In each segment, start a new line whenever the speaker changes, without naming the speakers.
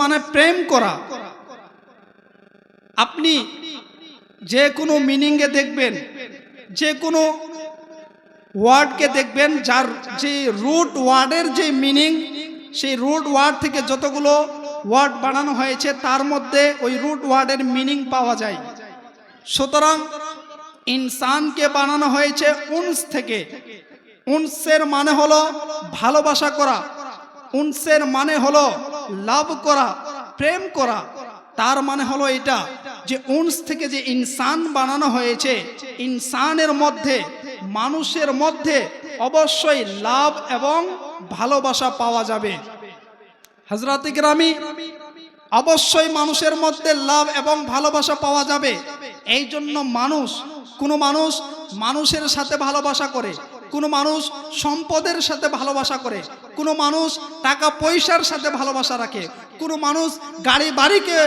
মানে প্রেম করা। আপনি যে কোনো মিনিংয়ে দেখবেন, যে কোনো ওয়ার্ডকে দেখবেন, যার যে রুট ওয়ার্ডের যে মিনিং সেই রুট ওয়ার্ড থেকে যতগুলো ওয়ার্ড বানানো হয়েছে, তার মধ্যে ওই রুট ওয়ার্ডের মিনিং পাওয়া যায়। সুতরাং ইনসানকে বানানো হয়েছে উনস থেকে। উনসের মানে হলো ভালোবাসা করা। উনসের মানে হলো লাভ করা, প্রেম করা, তার মানে হলো এটা যে উন্স থেকে যে ইনসান বানানো হয়েছে, ইনসানের মধ্যে, মানুষের মধ্যে অবশ্যই লাভ এবং ভালোবাসা পাওয়া যাবে। হজরত গ্রামী অবশ্যই মানুষের মধ্যে লাভ এবং ভালোবাসা পাওয়া যাবে। এই জন্য মানুষ, কোনো মানুষ মানুষের সাথে ভালোবাসা করে কোনো মানুষ সম্পদের সাথে ভালোবাসা করে, কোনো মানুষ টাকা পয়সার সাথে ভালোবাসা রাখে, কোনো মানুষ গাড়ি বাড়িকে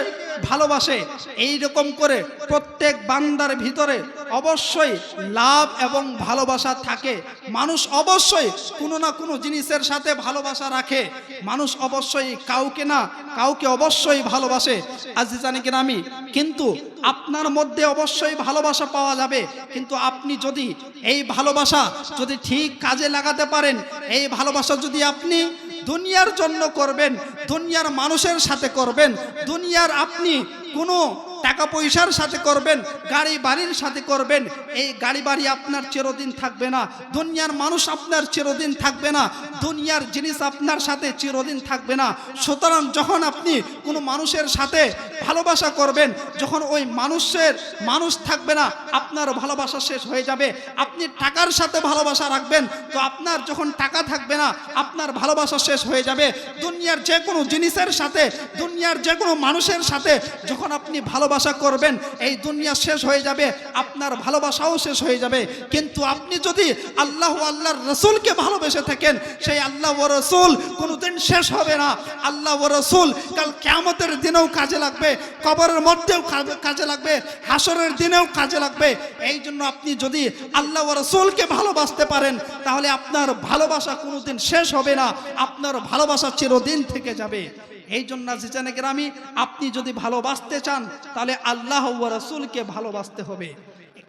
ভালোবাসে। এই রকম করে প্রত্যেক বান্দার ভিতরে অবশ্যই লাভ এবং ভালোবাসা থাকে। মানুষ অবশ্যই কোনো না কোনো জিনিসের সাথে ভালোবাসা রাখে। মানুষ অবশ্যই কাউকে না কাউকে অবশ্যই ভালোবাসে। আজ জানি কিনা আমি? কিন্তু আপনার মধ্যে অবশ্যই ভালোবাসা পাওয়া যাবে। কিন্তু আপনি যদি এই ভালোবাসা যদি ঠিক কাজে লাগাতে পারেন, এই ভালোবাসা যদি আপনি দুনিয়ার জন্য করবেন দুনিয়ার মানুষের সাথে করবেন দুনিয়ার আপনি কোনো টাকা পয়সার সাথে করবেন গাড়ি বাড়ির সাথে করবেন, এই গাড়ি বাড়ি আপনার চিরদিন থাকবে না, দুনিয়ার মানুষ আপনার চিরদিন থাকবে না, দুনিয়ার জিনিস আপনার সাথে চিরদিন থাকবে না। সুতরাং যখন আপনি কোনো মানুষের সাথে ভালোবাসা করবেন, যখন ওই মানুষের মানুষ থাকবে না, আপনার ভালোবাসা শেষ হয়ে যাবে। আপনি টাকার সাথে ভালোবাসা রাখবেন, তো আপনার যখন টাকা থাকবে না, আপনার ভালোবাসা শেষ হয়ে যাবে। দুনিয়ার যে কোনো জিনিসের সাথে, দুনিয়ার যে কোনো মানুষের সাথে যখন আপনি ভালোবাসা করবেন, এই দুনিয়া শেষ হয়ে যাবে, আপনার ভালোবাসাও শেষ হয়ে যাবে। কিন্তু আপনি যদি আল্লাহ আল্লাহর রসুলকে ভালোবেসে থাকেন, সেই আল্লাহ ও রসুল কোনোদিন শেষ হবে না। আল্লাহ ও রসুল কাল কেমতের দিনেও কাজে লাগবে, কবরের মধ্যেও কাজে লাগবে হাসরের দিনেও কাজে লাগবে। এই জন্য আপনি যদি আল্লাহ ও রসুলকে ভালোবাসতে পারেন, তাহলে আপনার ভালোবাসা কোনোদিন শেষ হবে না, আপনার ভালোবাসা চিরদিন থেকে যাবে। এই জন্য জিজানে গ্রামী, আপনি যদি ভালোবাসতে চান, তাহলে আল্লাহ রসুলকে ভালোবাসতে হবে।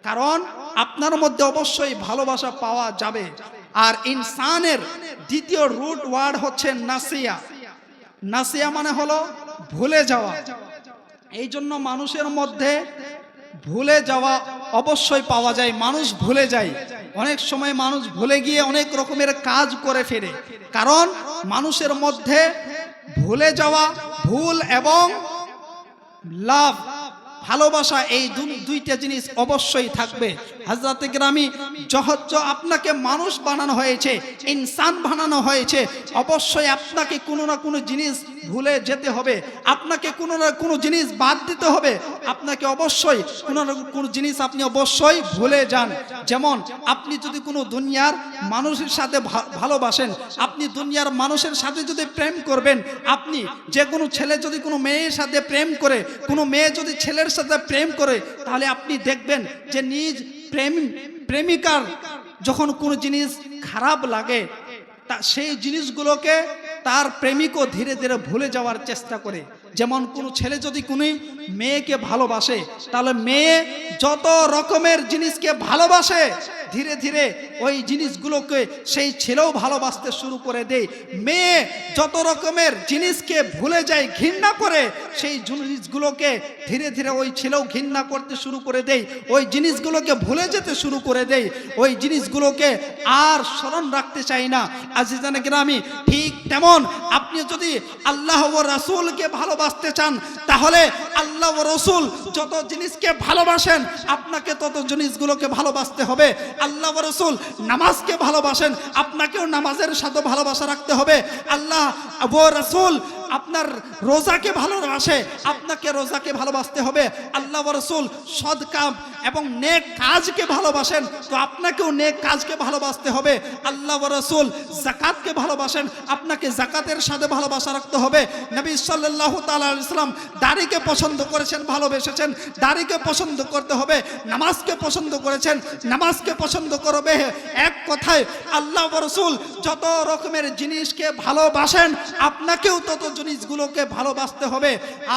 কারণ আপনার মধ্যে অবশ্যই ভালোবাসা পাওয়া যাবে। আর ইনসানের দ্বিতীয় রুট ওয়ার্ড হচ্ছে নাসিয়া। নাসিয়া মানে হলো ভুলে যাওয়া। এই জন্য মানুষের মধ্যে ভুলে যাওয়া অবশ্যই পাওয়া যায়। মানুষ ভুলে যায়। অনেক সময় মানুষ ভুলে গিয়ে অনেক রকমের কাজ করে ফেরে। কারণ মানুষের মধ্যে ভুলে যাওয়া, ভুল এবং লাভ, ভালোবাসা, এই দুইটা জিনিস অবশ্যই থাকবে। হাজরাতে গ্রামি যহজ আপনাকে মানুষ বানানো হয়েছে, ইনসান বানানো হয়েছে। অবশ্যই আপনাকে কোনো না কোনো জিনিস ভুলে যেতে হবে। আপনাকে কোনো না কোনো জিনিস বাদ দিতে হবে। আপনাকে অবশ্যই কোনো না কোনো জিনিস আপনি অবশ্যই ভুলে যান। যেমন, আপনি যদি কোনো দুনিয়ার মানুষের সাথে ভালোবাসেন, আপনি দুনিয়ার মানুষের সাথে যদি প্রেম করবেন, আপনি যে কোনো ছেলে যদি কোনো মেয়ের সাথে প্রেম করে, কোনো মেয়ে যদি ছেলের সাথে প্রেম করে, তাহলে আপনি দেখবেন যে নিজ প্রেম, প্রেমিকার যখন কোনো জিনিস খারাপ লাগে, তা সেই জিনিসগুলোকে তার প্রেমিকও ধীরে ধীরে ভুলে যাওয়ার চেষ্টা করে। যেমন কোনো ছেলে যদি কোনো মেয়েকে ভালোবাসে, তাহলে মেয়ে যত রকমের জিনিসকে ভালোবাসে ধীরে ধীরে ওই জিনিসগুলোকে সেই ছেলেও ভালোবাসতে শুরু করে দেয়। মেয়ে যত রকমের জিনিসকে ভুলে যায়, ঘৃণা করে, সেই জিনিসগুলোকে ধীরে ধীরে ওই ছেলেও ঘৃণা করতে শুরু করে দেয়। ওই জিনিসগুলোকে ভুলে যেতে শুরু করে দেয়। ওই জিনিসগুলোকে আর স্মরণ রাখতে চাই না। আজিজানে গ্রামী, ঠিক তেমন। আপনি যদি আল্লাহ ও রাসূলকে ভালোবাসতে চান, তাহলে আল্লাহ ও রসুল যত জিনিসকে ভালোবাসেন, আপনাকে তত জিনিসগুলোকে ভালোবাসতে হবে। আল্লাহ রসুল নামাজকে ভালোবাসেন আপনাকেও নামাজের সাথে ভালোবাসা রাখতে হবে। আল্লাহ ও রসুল আপনার রোজাকে ভালোবাসে, আপনাকে রোজাকে ভালোবাসতে হবে। আল্লাহ রসুল রসুল সদকাম এবং নেক কাজকে ভালোবাসেন, তো আপনাকেও নেক কাজকে ভালোবাসতে হবে। আল্লাহ রসুল জাকাতকে ভালোবাসেন, আপনাকে জাকাতের সাথে ভালোবাসা রাখতে হবে। নবী সাল্লাহ ইসলাম দাড়িকে পছন্দ করেছেন, ভালোবেসেছেন। দাড়িকে পছন্দ করতে হবে, নামাজকে পছন্দ করেছেন। নামাজকে পছন্দ করবে এক কথায়, আল্লাহ রসুল যত রকমের জিনিসকে ভালোবাসেন, আপনাকেও তত জিনিসগুলোকে ভালোবাসতে হবে।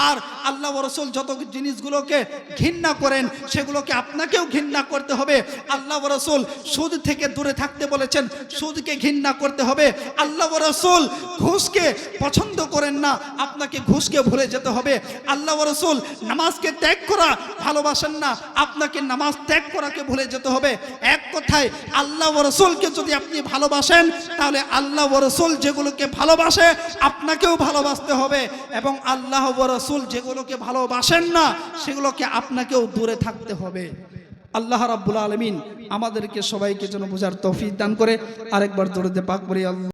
আর আল্লাহ রসুল যত জিনিসগুলোকে ঘৃণা করেন, সেগুলোকে আপনাকেও ঘৃণা করতে হবে। আল্লাহ রসুল সুদ থেকে দূরে থাকতে বলেছেন, সুদকে ঘৃণা করতে হবে। আল্লাহ রসুল ঘুষকে পছন্দ করেন না, আপনাকে ঘুষকে ভুলে যেতে হবে। আল্লাহ রসুল নামাজকে ত্যাগ করা ভালোবাসেন না, আপনাকে নামাজ ত্যাগ করাকে ভুলে যেতে হবে। এক কথায়, আল্লাহ রসুলকে যদি আপনি ভালোবাসেন, তাহলে আল্লাহ রসুল যেগুলোকে ভালোবাসে, আপনাকেও ভালোবাসতে হবে এবং আল্লাহ রসুল যেগুলোকে ভালোবাসেন না, সেগুলোকে আপনাকেও দূরে থাকতে হবে। আল্লাহ রাব্বুল আলমিন আমাদেরকে সবাইকে যেন বোঝার তৌফিক দান করে। আরেকবার দৌড়তে পাক করে আল্লাহ